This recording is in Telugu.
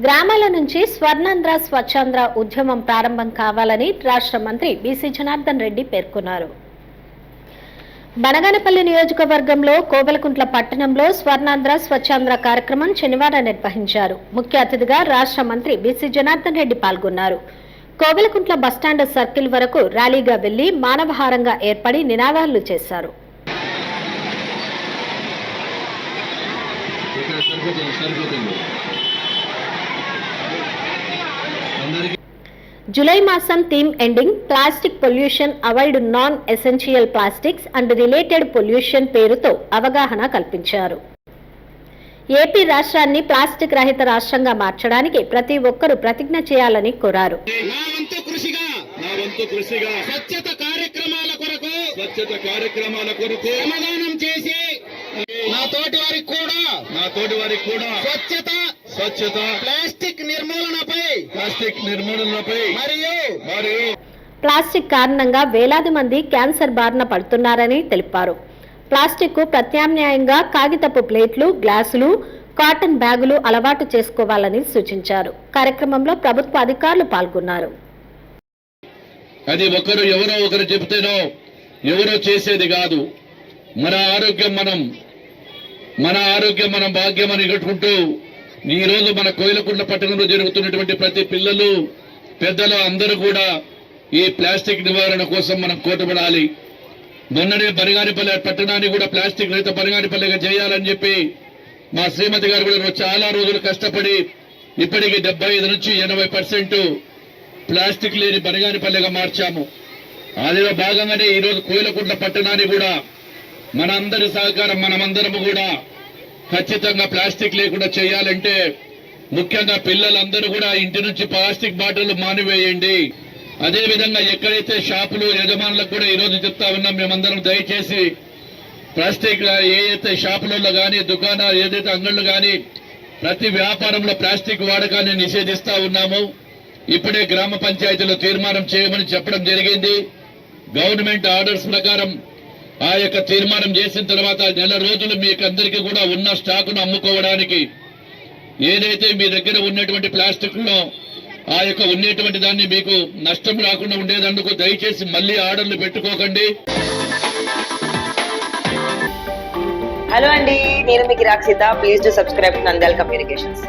గ్రామాల నుంచి స్వర్ణాంధ్ర స్వచ్ఛాంధ్ర ఉద్యమం ప్రారంభం కావాలని రాష్ట్ర మంత్రి బీసీ జనార్దన్ రెడ్డి పేర్కొన్నారు. బనగానపల్లి నియోజకవర్గంలో కోవెలకుంట్ల పట్టణంలో స్వర్ణాంధ్ర స్వచ్ఛాంధ్ర కార్యక్రమం శనివారం నిర్వహించారు. ముఖ్య అతిథిగా రాష్ట్ర మంత్రి బీసీ జనార్దన్ రెడ్డి పాల్గొన్నారు. కోవెలకుంట్ల బస్టాండ్ సర్కిల్ వరకు ర్యాలీగా వెళ్ళి మానవహారంగా ఏర్పడి నినాదాలు చేశారు. ఇక్కడ సరిపోతుంది. జులై మాసం theme ending plastic pollution avoid non essential plastics and related pollution పేరుతో అవగాహన కల్పించారు. ఏపీ రాష్ట్రాన్ని ప్లాస్టిక్ రహిత రాష్ట్రంగా మార్చడానికి ప్రతి ఒక్కరూ ప్రతిజ్ఞ చేయాలని కోరారు. స్వచ్ఛత కార్యక్రమాల కొరకు స్వచ్ఛత కార్యక్రమాల కొరకు చేసి నా తోటి వారికి కూడా నా తోటి వారికి కూడా స్వచ్ఛత స్వచ్ఛత ప్లాస్టిక్ నిర్మూలనపై ప్లాస్టిక్ నిర్మూలనపై మరియు మరియు ప్లాస్టిక్ కారణంగా వేలాది మంది క్యాన్సర్ బారిన పడుతున్నారని తెలిపారు. ప్లాస్టిక్కు ప్రత్యామ్నాయంగా కాగితపు ప్లేట్లు గ్లాసులు కాటన్ బ్యాగులు అలవాటు చేసుకోవాలని సూచించారు. కార్యక్రమంలో ప్రభుత్వ అధికారులు పాల్గొన్నారు. అది ఒకరు ఎవరో ఒకరు చెబితేనో ఎవరో చేసేది కాదు. మన ఆరోగ్యం మనం మన ఆరోగ్యం మన భాగ్యం అని కట్టుకుంటూ ఈరోజు మన కోయిలకుండ పట్టణంలో జరుగుతున్నటువంటి ప్రతి పిల్లలు పెద్దలు అందరూ కూడా ఈ ప్లాస్టిక్ నివారణ కోసం మనం కోటపడాలి మొన్ననే బరిగానిపల్లె పట్టణాన్ని కూడా ప్లాస్టిక్ రహిత బరిగానిపల్లెగా చేయాలని చెప్పి మా శ్రీమతి గారు కూడా చాలా రోజులు కష్టపడి ఇప్పటికి డెబ్బై ఐదు నుంచి ఎనభై ప్లాస్టిక్ లేని బనగానిపల్లెగా మార్చాము. అదిలో భాగంగానే ఈ రోజు కోయిలకుంట్ల పట్టణాన్ని కూడా మనందరి సహకారం మనమందరము కూడా ఖచ్చితంగా ప్లాస్టిక్ లేకుండా చేయాలంటే ముఖ్యంగా పిల్లలందరూ కూడా ఇంటి నుంచి ప్లాస్టిక్ బాటిల్ మానివేయండి. అదేవిధంగా ఎక్కడైతే షాపులు యజమానులకు కూడా ఈరోజు చెప్తా ఉన్నాం మేమందరం దయచేసి ప్లాస్టిక్ ఏ అయితే షాపులలో కానీ దుకాణాలు ఏదైతే అంగళ్ళు కానీ ప్రతి వ్యాపారంలో ప్లాస్టిక్ వాడకాన్ని నిషేధిస్తా ఉన్నాము. ఇప్పుడే గ్రామ పంచాయతీలో తీర్మానం చేయమని చెప్పడం జరిగింది. గవర్నమెంట్ ఆర్డర్స్ ప్రకారం ఆ యొక్క తీర్మానం చేసిన తర్వాత నెల రోజులు మీకు అందరికీ కూడా ఉన్న స్టాకును అమ్ముకోవడానికి ఏదైతే మీ దగ్గర ఉన్నటువంటి ప్లాస్టిక్లో ఆ యొక్క ఉండేటువంటి దాన్ని మీకు నష్టం రాకుండా ఉండేదందుకు దయచేసి మళ్ళీ ఆర్డర్లు పెట్టుకోకండి. హలో అండి నేను మీకు Rakshitha please to subscribe Nandal communications